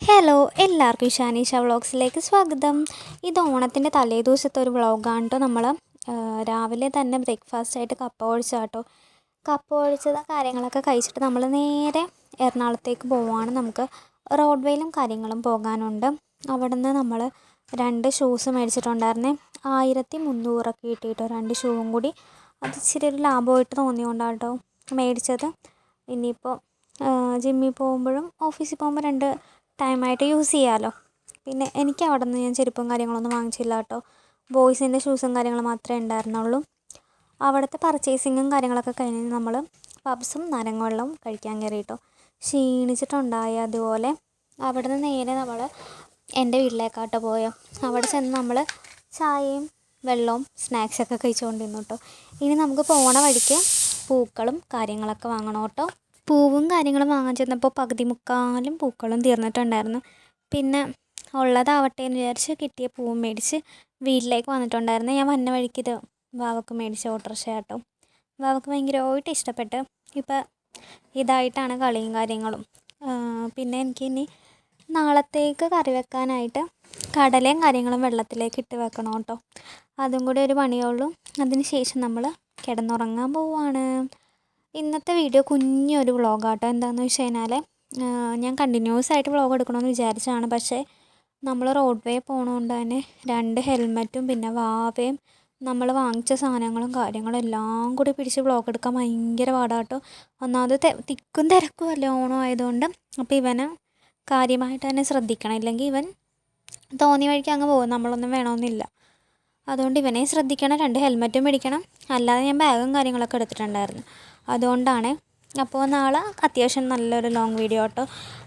Hello എല്ലാവർക്കും ഷാനീഷ വ്ളോഗ്സിലേക്ക് സ്വാഗതം. ഇത് ഓണത്തിന്റെ തലേ ദിവസത്തെ ഒരു വ്ളോഗാണ് കേട്ടോ നമ്മൾ രാവിലെ തന്നെ ബ്രേക്ക്ഫാസ്റ്റ് ആയിട്ട് കപ്പ ഒഴിച്ചാട്ടോ കപ്പ ഒഴിച്ചത് കാര്യങ്ങളൊക്കെ കഴിച്ചിട്ട് നമ്മൾ നേരെ എറണാകുളത്തേക്ക് പോവുകയാണ് നമുക്ക്. റോഡ് വേയിലും കാര്യങ്ങളും പോകാനുണ്ട്. അവിടെ നിന്ന് നമ്മൾ രണ്ട് ഷൂസ് മേടിച്ചിട്ടുണ്ടായിരുന്നേ. ആയിരത്തി മുന്നൂറൊക്കെ കിട്ടിയിട്ടോ രണ്ട് ഷൂവും കൂടി. അത് ഇച്ചിരി ഒരു ലാഭമായിട്ട് തോന്നിയോണ്ടാണ് കേട്ടോ മേടിച്ചത്. ഇനിയിപ്പോൾ ജിമ്മിൽ പോകുമ്പോഴും ഓഫീസിൽ പോകുമ്പോൾ രണ്ട് ടൈമായിട്ട് യൂസ് ചെയ്യാമല്ലോ പിന്നെ എനിക്ക് അവിടെ നിന്ന് ഞാൻ ചെരുപ്പും കാര്യങ്ങളൊന്നും വാങ്ങിച്ചില്ല കേട്ടോ. ബോയ്സിന്റെ ഷൂസും കാര്യങ്ങളും മാത്രമേ ഉണ്ടായിരുന്നുള്ളൂ. അവിടുത്തെ പർച്ചേസിങ്ങും കാര്യങ്ങളൊക്കെ കഴിഞ്ഞ് നമ്മൾ പബ്സും നരങ്ങവെള്ളവും കഴിക്കാൻ കയറി കേട്ടോ ക്ഷീണിച്ചിട്ടുണ്ടായി അതുപോലെ അവിടെ നിന്ന് നേരെ നമ്മൾ എന്റെ വീട്ടിലേക്കാട്ടോ പോയോ. അവിടെ ചെന്ന് നമ്മൾ ചായയും വെള്ളവും സ്നാക്സൊക്കെ കഴിച്ചുകൊണ്ടിരുന്നു കേട്ടോ. ഇനി നമുക്ക് പോണ വഴിക്ക് പൂക്കളും കാര്യങ്ങളൊക്കെ വാങ്ങണം കേട്ടോ. പൂവും കാര്യങ്ങളും വാങ്ങാൻ ചെന്നപ്പോൾ പകുതി മുക്കാലും പൂക്കളും തീർന്നിട്ടുണ്ടായിരുന്നു. പിന്നെ ഉള്ളതാവട്ടെ എന്ന് വിചാരിച്ച് കിട്ടിയ പൂവും മേടിച്ച് വീട്ടിലേക്ക് വന്നിട്ടുണ്ടായിരുന്നു. ഞാൻ വന്ന വഴിക്ക് ഇത് വാവക്ക് മേടിച്ച ഓട്ടോറിക്ഷ കേട്ടോ. വാവക്ക് ഭയങ്കരമായിട്ട് ഇഷ്ടപ്പെട്ട്. ഇപ്പം ഇതായിട്ടാണ് കളിയും കാര്യങ്ങളും. പിന്നെ എനിക്ക് ഇനി നാളത്തേക്ക് കറി വെക്കാനായിട്ട് കടലയും കാര്യങ്ങളും വെള്ളത്തിലേക്ക് ഇട്ട് വെക്കണം കേട്ടോ. അതും കൂടി ഒരു പണിയുള്ളൂ അതിന് ശേഷം നമ്മൾ കിടന്നുറങ്ങാൻ പോവാണ്. ഇന്നത്തെ വീഡിയോ കുഞ്ഞൊരു വ്ളോഗാട്ടോ. എന്താണെന്ന് വെച്ച് കഴിഞ്ഞാൽ ഞാൻ കണ്ടിന്യൂസ് ആയിട്ട് വ്ളോഗ് എടുക്കണമെന്ന് വിചാരിച്ചതാണ്. പക്ഷേ നമ്മൾ റോഡ് വേ പോണതുകൊണ്ട് തന്നെ രണ്ട് ഹെൽമെറ്റും പിന്നെ വാവയും നമ്മൾ വാങ്ങിച്ച സാധനങ്ങളും കാര്യങ്ങളും എല്ലാം കൂടി പിടിച്ച് വ്ളോഗ് എടുക്കാൻ ഭയങ്കര പാടാട്ടോ. ഒന്നാമത് തിക്കും തിരക്കും ഓണം ആയതുകൊണ്ട്. അപ്പോൾ ഇവനെ കാര്യമായിട്ട് തന്നെ ശ്രദ്ധിക്കണം. ഇല്ലെങ്കിൽ ഇവൻ തോന്നിയ വഴിക്ക് അങ്ങ് പോകും. നമ്മളൊന്നും വേണമെന്നില്ല അതുകൊണ്ട് ഇവനെ ശ്രദ്ധിക്കണം. രണ്ട് ഹെൽമെറ്റും മേടിക്കണം. അല്ലാതെ ഞാൻ ബാഗും കാര്യങ്ങളൊക്കെ എടുത്തിട്ടുണ്ടായിരുന്നു. അതുകൊണ്ടാണ്. അപ്പോൾ നാളെ അത്യാവശ്യം നല്ലൊരു ലോങ് വീഡിയോ കേട്ടോ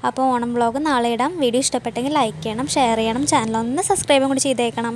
അപ്പോൾ ഓണം വ്ളോഗ് നാളെ ഇടാം. വീഡിയോ ഇഷ്ടപ്പെട്ടെങ്കിൽ ലൈക്ക് ചെയ്യണം ഷെയർ ചെയ്യണം ചാനൽ ഒന്ന് സബ്സ്ക്രൈബും കൂടി ചെയ്തേക്കണം.